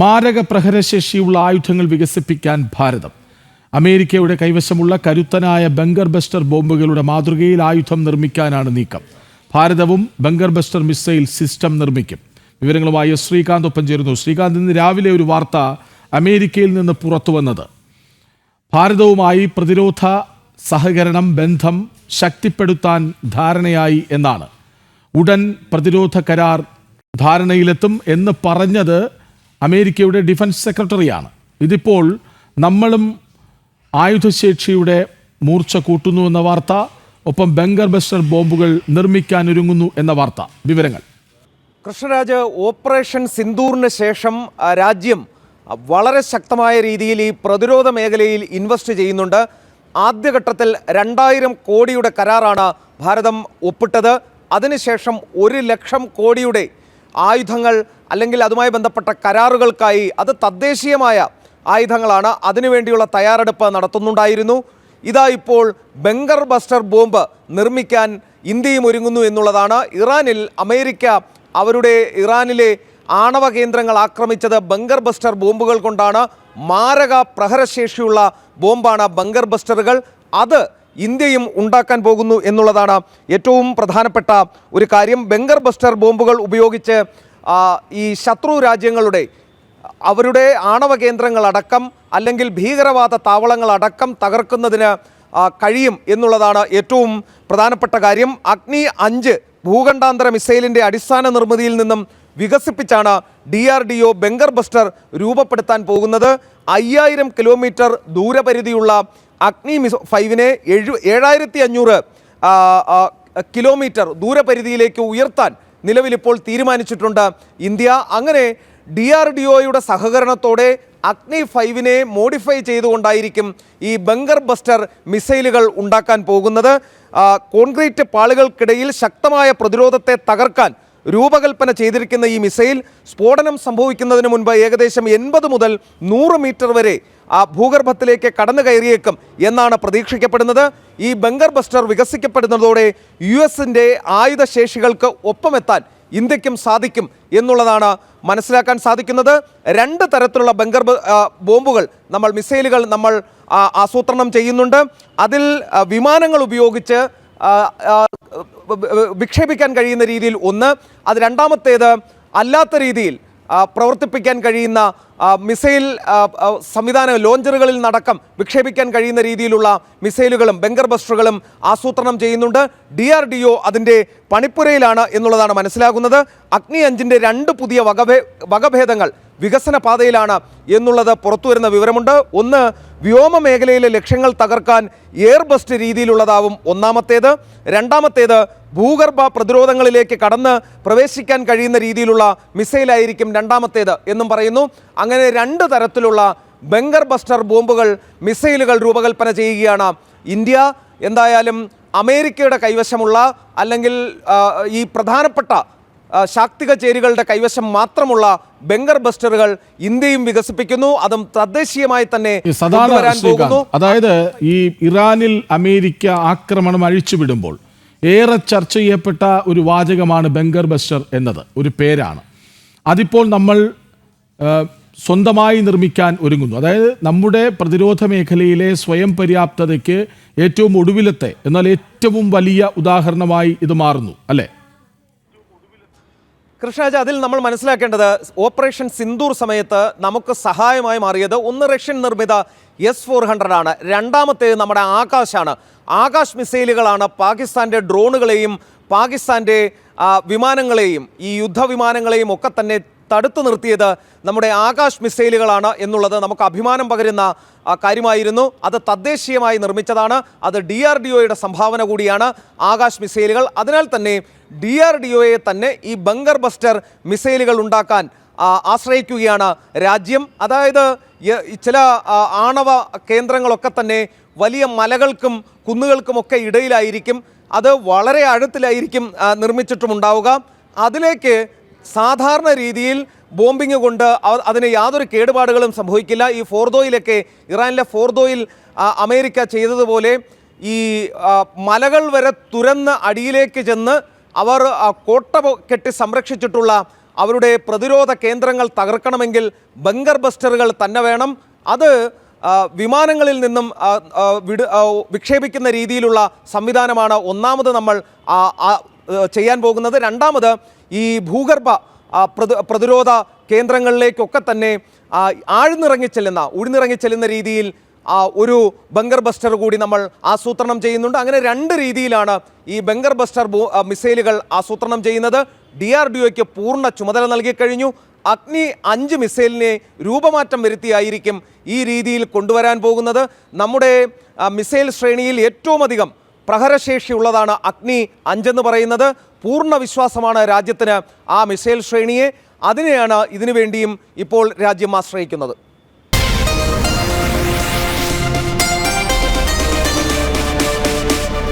മാരക പ്രഹരശേഷിയുള്ള ആയുധങ്ങൾ വികസിപ്പിക്കാൻ ഭാരതം. അമേരിക്കയുടെ കൈവശമുള്ള കരുത്തനായ ബങ്കർ ബസ്റ്റർ ബോംബുകളുടെ മാതൃകയിൽ ആയുധം നിർമ്മിക്കാനാണ് നീക്കം. ഭാരതവും ബങ്കർ ബസ്റ്റർ മിസൈൽ സിസ്റ്റം നിർമ്മിക്കും. വിവരങ്ങളുമായി ശ്രീകാന്ത് ഒപ്പം ചേരുന്നു. ശ്രീകാന്ത് ഇന്ന് രാവിലെ ഒരു വാർത്ത അമേരിക്കയിൽ നിന്ന് പുറത്തു വന്നത്. ഭാരതവുമായി പ്രതിരോധ സഹകരണം ബന്ധം ശക്തിപ്പെടുത്താൻ ധാരണയായി എന്നാണ്. ഉടൻ പ്രതിരോധ കരാർ ധാരണയിലെത്തും എന്ന് പറഞ്ഞത് അമേരിക്കയുടെ ഡിഫൻസ് സെക്രട്ടറിയാണ്. ഇതിപ്പോൾ നമ്മളും ആയുധശേഷിയുടെ മൂർച്ച കൂട്ടുന്നു എന്ന വാർത്ത ഒപ്പം ബംഗർ ബസ്റ്റർ ബോംബുകൾ നിർമ്മിക്കാൻ ഒരുങ്ങുന്നു എന്ന വാർത്ത. വിവരങ്ങൾ. കൃഷ്ണരാജ് ഓപ്പറേഷൻ സിന്ദൂറിന് ശേഷം രാജ്യം വളരെ ശക്തമായ രീതിയിൽ ഈ പ്രതിരോധ മേഖലയിൽ ഇൻവെസ്റ്റ് ചെയ്യുന്നുണ്ട്. ആദ്യഘട്ടത്തിൽ രണ്ടായിരം കോടിയുടെ കരാറാണ് ഭാരതം ഒപ്പിട്ടത്. അതിനുശേഷം ഒരു ലക്ഷം കോടിയുടെ ആയുധങ്ങൾ അല്ലെങ്കിൽ അതുമായി ബന്ധപ്പെട്ട കരാറുകൾക്കായി അത് തദ്ദേശീയമായ ആയുധങ്ങളാണ്. അതിനുവേണ്ടിയുള്ള തയ്യാറെടുപ്പ് നടത്തുന്നുണ്ടായിരുന്നു. ഇതാ ഇപ്പോൾ ബംഗർ ബസ്റ്റർ ബോംബ് നിർമ്മിക്കാൻ ഇന്ത്യയും ഒരുങ്ങുന്നു എന്നുള്ളതാണ്. ഇറാനിൽ അമേരിക്ക അവരുടെ ഇറാനിലെ ആണവ കേന്ദ്രങ്ങൾ ആക്രമിച്ചത് ബങ്കർ ബസ്റ്റർ ബോംബുകൾ കൊണ്ടാണ്. മാരക പ്രഹരശേഷിയുള്ള ബോംബാണ് ബങ്കർ ബസ്റ്ററുകൾ. അത് ഇന്ത്യയും ഉണ്ടാക്കാൻ പോകുന്നു എന്നുള്ളതാണ് ഏറ്റവും പ്രധാനപ്പെട്ട ഒരു കാര്യം. ബംഗർ ബസ്റ്റർ ബോംബുകൾ ഉപയോഗിച്ച് ഈ ശത്രു രാജ്യങ്ങളുടെ അവരുടെ ആണവ കേന്ദ്രങ്ങളടക്കം അല്ലെങ്കിൽ ഭീകരവാദ താവളങ്ങളടക്കം തകർക്കുന്നതിന് കഴിയും എന്നുള്ളതാണ് ഏറ്റവും പ്രധാനപ്പെട്ട കാര്യം. അഗ്നി അഞ്ച് ഭൂഖണ്ഡാന്തര മിസൈലിന്റെ അടിസ്ഥാന നിർമ്മിതിയിൽ നിന്നും വികസിപ്പിച്ചാണ് D R D O bunker buster രൂപപ്പെടുത്താൻ പോകുന്നത്. അയ്യായിരം കിലോമീറ്റർ ദൂരപരിധിയുള്ള അഗ്നി മിസോ ഫൈവിനെ എഴു ഏഴായിരത്തി അഞ്ഞൂറ് കിലോമീറ്റർ ദൂരപരിധിയിലേക്ക് ഉയർത്താൻ നിലവിലിപ്പോൾ തീരുമാനിച്ചിട്ടുണ്ട്. ഇന്ത്യ അങ്ങനെ ഡി ആർ ഡി ഒയുടെ സഹകരണത്തോടെ അഗ്നി ഫൈവിനെ മോഡിഫൈ ചെയ്തുകൊണ്ടായിരിക്കും ഈ ബങ്കർ ബസ്റ്റർ മിസൈലുകൾ ഉണ്ടാക്കാൻ പോകുന്നത്. കോൺക്രീറ്റ് പാളികൾക്കിടയിൽ ശക്തമായ പ്രതിരോധത്തെ തകർക്കാൻ രൂപകൽപ്പന ചെയ്തിരിക്കുന്ന ഈ മിസൈൽ സ്ഫോടനം സംഭവിക്കുന്നതിന് മുൻപ് ഏകദേശം എൺപത് മുതൽ നൂറ് മീറ്റർ വരെ ആ ഭൂഗർഭത്തിലേക്ക് കടന്നു കയറിയേക്കും എന്നാണ് പ്രതീക്ഷിക്കപ്പെടുന്നത്. ഈ ബങ്കർ ബസ്റ്റർ വികസിക്കപ്പെടുന്നതോടെ യു എസിന്റെ ആയുധശേഷികൾക്ക് ഒപ്പമെത്താൻ ഇന്ത്യക്കും സാധിക്കും എന്നുള്ളതാണ് മനസ്സിലാക്കാൻ സാധിക്കുന്നത്. രണ്ട് തരത്തിലുള്ള ബങ്കർ ബോംബുകൾ നമ്മൾ മിസൈലുകൾ നമ്മൾ ആസൂത്രണം ചെയ്യുന്നുണ്ട്. അതിൽ വിമാനങ്ങൾ ഉപയോഗിച്ച് വിക്ഷേപിക്കാൻ കഴിയുന്ന രീതിയിൽ ഒന്ന് അത് രണ്ടാമത്തേത് അല്ലാത്ത രീതിയിൽ പ്രവർത്തിപ്പിക്കാൻ കഴിയുന്ന മിസൈൽ സംവിധാന ലോഞ്ചറുകളിൽ നടക്കം വിക്ഷേപിക്കാൻ കഴിയുന്ന രീതിയിലുള്ള മിസൈലുകളും ബെങ്കർ ബസ്റ്ററുകളും ആസൂത്രണം ചെയ്യുന്നുണ്ട്. ഡി ആർ ഡി ഒ അതിന്റെ പണിപ്പുരയിലാണ് എന്നുള്ളതാണ് മനസ്സിലാകുന്നത്. അഗ്നി അഞ്ചിന്റെ രണ്ട് പുതിയ വകഭേ വകഭേദങ്ങൾ വികസന പാതയിലാണ് എന്നുള്ളത് പുറത്തുവരുന്ന വിവരമുണ്ട്. ഒന്ന് വ്യോമ മേഖലയിലെ ലക്ഷ്യങ്ങൾ തകർക്കാൻ എയർ ബസ്റ്റ് രീതിയിലുള്ളതാവും ഒന്നാമത്തേത്. രണ്ടാമത്തേത് ഭൂഗർഭ പ്രതിരോധങ്ങളിലേക്ക് കടന്ന് പ്രവേശിക്കാൻ കഴിയുന്ന രീതിയിലുള്ള മിസൈലായിരിക്കും രണ്ടാമത്തേത് എന്നും പറയുന്നു. അങ്ങനെ രണ്ട് തരത്തിലുള്ള ബംഗർ ബസ്റ്റർ ബോംബുകൾ മിസൈലുകൾ രൂപകൽപ്പന ചെയ്യുകയാണ് ഇന്ത്യ. എന്തായാലും അമേരിക്കയുടെ കൈവശമുള്ള അല്ലെങ്കിൽ ഈ പ്രധാനപ്പെട്ട ശാക്തിക ചേരികളുടെ കൈവശം മാത്രമുള്ള ബംഗർ ബസ്റ്ററുകൾ ഇന്ത്യയും വികസിപ്പിക്കുന്നു. അതും തദ്ദേശീയമായി തന്നെ അതായത് ഈ ഇറാനിൽ അമേരിക്ക ആക്രമണം അഴിച്ചുവിടുമ്പോൾ ഏറെ ചർച്ച ചെയ്യപ്പെട്ട ഒരു വാചകമാണ് ബംഗർ ബസ്റ്റർ എന്നത് ഒരു പേരാണ്. അതിപ്പോൾ നമ്മൾ സ്വന്തമായി നിർമ്മിക്കാൻ ഒരുങ്ങുന്നു. അതായത് നമ്മുടെ പ്രതിരോധ മേഖലയിലെ സ്വയം പര്യാപ്തതയ്ക്ക് ഏറ്റവും ഒടുവിലത്തെ എന്നാൽ ഏറ്റവും വലിയ ഉദാഹരണമായി ഇത് മാറുന്നു അല്ലേ? കൃഷ്ണരാജ അതിൽ നമ്മൾ മനസ്സിലാക്കേണ്ടത് ഓപ്പറേഷൻ സിന്ദൂർ സമയത്ത് നമുക്ക് സഹായമായി മാറിയത് ഒന്ന് റഷ്യൻ നിർമ്മിത എസ് ഫോർ ഹൺഡ്രഡ് ആണ്. രണ്ടാമത്തേത് നമ്മുടെ ആകാശാണ് ആകാശ് മിസൈലുകളാണ് പാകിസ്ഥാന്റെ ഡ്രോണുകളെയും പാകിസ്ഥാന്റെ വിമാനങ്ങളെയും ഈ യുദ്ധവിമാനങ്ങളെയും ഒക്കെ തന്നെ തടുത്തു നിർത്തിയത് നമ്മുടെ ആകാശ് മിസൈലുകളാണ് എന്നുള്ളത് നമുക്ക് അഭിമാനം പകരുന്ന കാര്യമായിരുന്നു. അത് തദ്ദേശീയമായി നിർമ്മിച്ചതാണ്. അത് ഡി ആർ ഡി ഒയുടെ സംഭാവന കൂടിയാണ് ആകാശ് മിസൈലുകൾ. അതിനാൽ തന്നെ ഡി ആർ ഡി ഒയെ തന്നെ ഈ ബങ്കർ ബസ്റ്റർ മിസൈലുകൾ ഉണ്ടാക്കാൻ ആശ്രയിക്കുകയാണ് രാജ്യം. അതായത് ചില ആണവ കേന്ദ്രങ്ങളൊക്കെ തന്നെ വലിയ മലകൾക്കും കുന്നുകൾക്കുമൊക്കെ ഇടയിലായിരിക്കും. അത് വളരെ ആഴത്തിലായിരിക്കും നിർമ്മിച്ചിട്ടുമുണ്ടാവുക. അതിലേക്ക് സാധാരണ രീതിയിൽ ബോംബിങ് കൊണ്ട് അതിന് യാതൊരു കേടുപാടുകളും സംഭവിക്കില്ല. ഈ ഫോർദോയിലൊക്കെ ഇറാനിലെ ഫോർദോയിൽ അമേരിക്ക ചെയ്തതുപോലെ ഈ മലകൾ വരെ തുരന്ന് അടിയിലേക്ക് ചെന്ന് അവർ കോട്ട കെട്ടി സംരക്ഷിച്ചിട്ടുള്ള അവരുടെ പ്രതിരോധ കേന്ദ്രങ്ങൾ തകർക്കണമെങ്കിൽ ബങ്കർ ബസ്റ്ററുകൾ തന്നെ വേണം. അത് വിമാനങ്ങളിൽ നിന്നും വിക്ഷേപിക്കുന്ന രീതിയിലുള്ള സംവിധാനമാണ് ഒന്നാമത് നമ്മൾ ചെയ്യാൻ പോകുന്നത്. രണ്ടാമത് ഈ ഭൂഗർഭ പ്രതി- പ്രതിരോധ കേന്ദ്രങ്ങളിലേക്കൊക്കെ തന്നെ ആഴ്ന്നിറങ്ങിച്ചെല്ലുന്ന ആഴ്ന്നിറങ്ങി ചെല്ലുന്ന ഉഴിന്നിറങ്ങി ചെല്ലുന്ന രീതിയിൽ ഒരു ബങ്കർ ബസ്റ്റർ കൂടി നമ്മൾ ആസൂത്രണം ചെയ്യുന്നുണ്ട്. അങ്ങനെ രണ്ട് രീതിയിലാണ് ഈ ബങ്കർ ബസ്റ്റർ മിസൈലുകൾ ആസൂത്രണം ചെയ്യുന്നത്. ഡി ആർ ഡി ഒക്ക് പൂർണ ചുമതല നൽകിക്കഴിഞ്ഞു അഗ്നി അഞ്ച് മിസൈലിനെ രൂപമാറ്റം വരുത്തിയായിരിക്കും ഈ രീതിയിൽ കൊണ്ടുവരാൻ പോകുന്നത്. നമ്മുടെ മിസൈൽ ശ്രേണിയിൽ ഏറ്റവും അധികം പ്രഹരശേഷിയുള്ളതാണ് അഗ്നി അഞ്ചെന്ന് പറയുന്നത്. പൂർണ വിശ്വാസമാണ് രാജ്യത്തിന് ആ മിസൈൽ ശ്രേണിയെ. അതിനെയാണ് ഇതിനുവേണ്ടിയും ഇപ്പോൾ രാജ്യം ആശ്രയിക്കുന്നത്.